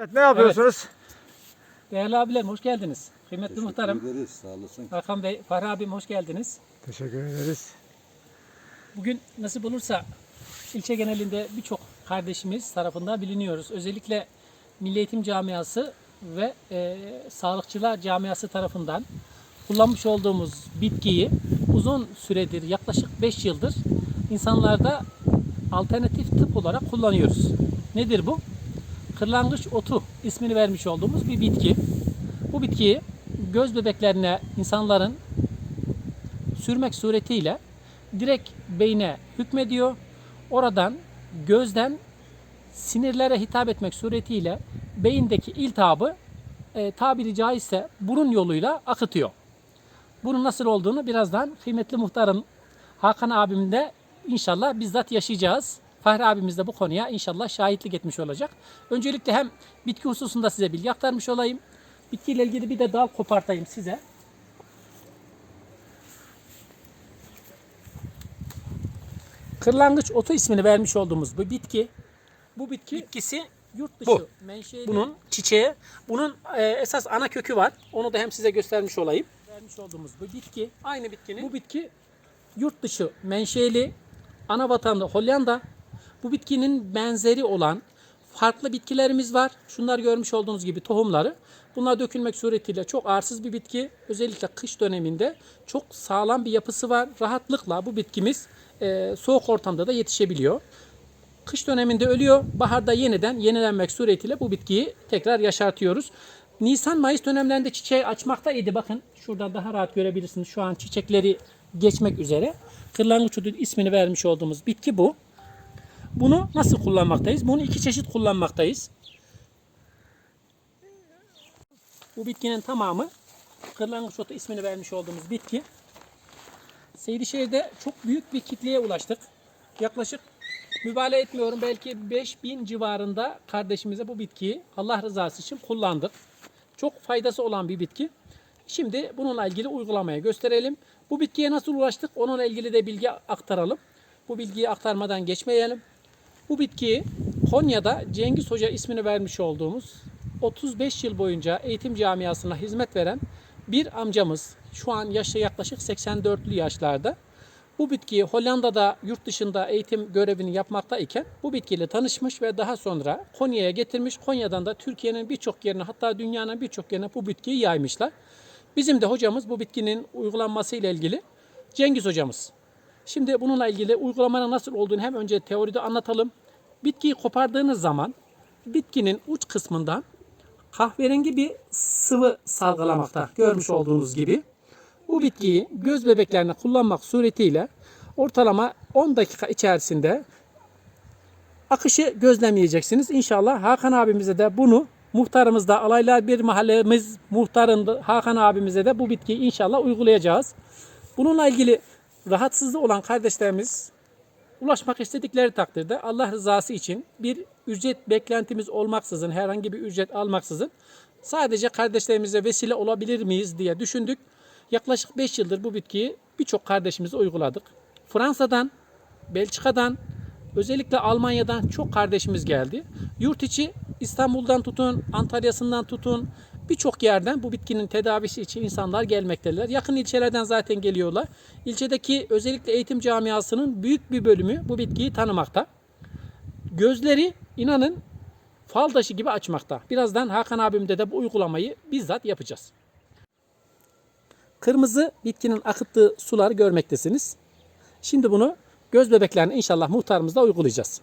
Evet, ne yapıyorsunuz? Değerli abilerim hoş geldiniz. Kıymetli muhtarım. Teşekkür ederiz. Sağ olasın. Hakan Bey, Fahri abim hoş geldiniz. Teşekkür ederiz. Bugün nasip olursa ilçe genelinde birçok kardeşimiz tarafından biliniyoruz. Özellikle Milli Eğitim Camiası ve e, Sağlıkçılar Camiası tarafından kullanmış olduğumuz bitkiyi uzun süredir yaklaşık 5 yıldır insanlarda alternatif tıp olarak kullanıyoruz. Nedir bu? Kırlangıç otu ismini vermiş olduğumuz bir bitki. Bu bitkiyi göz bebeklerine insanların sürmek suretiyle direkt beyne hükmediyor. Oradan gözden sinirlere hitap etmek suretiyle beyindeki iltihabı e, tabiri caizse burun yoluyla akıtıyor. Bunun nasıl olduğunu birazdan kıymetli muhtarım Hakan abim de inşallah bizzat yaşayacağız. Fahri abimiz de bu konuya inşallah şahitlik etmiş olacak. Öncelikle hem bitki hususunda size bilgi aktarmış olayım. Bitkiyle ilgili bir de dal kopartayım size. Kırlangıç otu ismini vermiş olduğumuz bu bitki, bu bitki bitkisi yurt dışı Bu. menşeli. Bunun çiçeği, bunun e, esas ana kökü var. Onu da hem size göstermiş olayım. Vermiş olduğumuz bu bitki, aynı bitkinin bu bitki yurt dışı menşeli, ana vatanı Hollanda. Bu bitkinin benzeri olan farklı bitkilerimiz var. Şunlar görmüş olduğunuz gibi tohumları. Bunlar dökülmek suretiyle çok arsız bir bitki. Özellikle kış döneminde çok sağlam bir yapısı var. Rahatlıkla bu bitkimiz e, soğuk ortamda da yetişebiliyor. Kış döneminde ölüyor. Baharda yeniden yenilenmek suretiyle bu bitkiyi tekrar yaşartıyoruz. Nisan-Mayıs dönemlerinde çiçeği açmaktaydı. Bakın şuradan daha rahat görebilirsiniz. Şu an çiçekleri geçmek üzere. Kırlangıç otu ismini vermiş olduğumuz bitki bu. Bunu nasıl kullanmaktayız? Bunu iki çeşit kullanmaktayız. Bu bitkinin tamamı kırlangıç otu ismini vermiş olduğumuz bitki. Seydişehir'de çok büyük bir kitleye ulaştık. Yaklaşık mübalağa etmiyorum belki 5000 civarında kardeşimize bu bitkiyi Allah rızası için kullandık. Çok faydası olan bir bitki. Şimdi bununla ilgili uygulamaya gösterelim. Bu bitkiye nasıl ulaştık onunla ilgili de bilgi aktaralım. Bu bilgiyi aktarmadan geçmeyelim. Bu bitkiyi Konya'da Cengiz Hoca ismini vermiş olduğumuz 35 yıl boyunca eğitim camiasına hizmet veren bir amcamız şu an yaşı yaklaşık 84'lü yaşlarda. Bu bitkiyi Hollanda'da yurt dışında eğitim görevini yapmaktayken bu bitkiyle tanışmış ve daha sonra Konya'ya getirmiş. Konya'dan da Türkiye'nin birçok yerine hatta dünyanın birçok yerine bu bitkiyi yaymışlar. Bizim de hocamız bu bitkinin uygulanması ile ilgili Cengiz hocamız. Şimdi bununla ilgili uygulamanın nasıl olduğunu hem önce teoride anlatalım. Bitkiyi kopardığınız zaman bitkinin uç kısmından kahverengi bir sıvı salgılamakta. Görmüş olduğunuz gibi. Bu bitkiyi göz bebeklerine kullanmak suretiyle ortalama 10 dakika içerisinde akışı gözlemleyeceksiniz. İnşallah Hakan abimize de bunu muhtarımızda alaylar bir mahallemiz muhtarında Hakan abimize de bu bitkiyi inşallah uygulayacağız. Bununla ilgili rahatsızlığı olan kardeşlerimiz ulaşmak istedikleri takdirde Allah rızası için bir ücret beklentimiz olmaksızın, herhangi bir ücret almaksızın sadece kardeşlerimize vesile olabilir miyiz diye düşündük. Yaklaşık 5 yıldır bu bitkiyi birçok kardeşimize uyguladık. Fransa'dan, Belçika'dan, özellikle Almanya'dan çok kardeşimiz geldi. Yurt içi İstanbul'dan tutun, Antalya'sından tutun birçok yerden bu bitkinin tedavisi için insanlar gelmektedirler. Yakın ilçelerden zaten geliyorlar. İlçedeki özellikle eğitim camiasının büyük bir bölümü bu bitkiyi tanımakta. Gözleri inanın fal taşı gibi açmakta. Birazdan Hakan abimde de bu uygulamayı bizzat yapacağız. Kırmızı bitkinin akıttığı suları görmektesiniz. Şimdi bunu göz bebeklerine inşallah muhtarımızda uygulayacağız.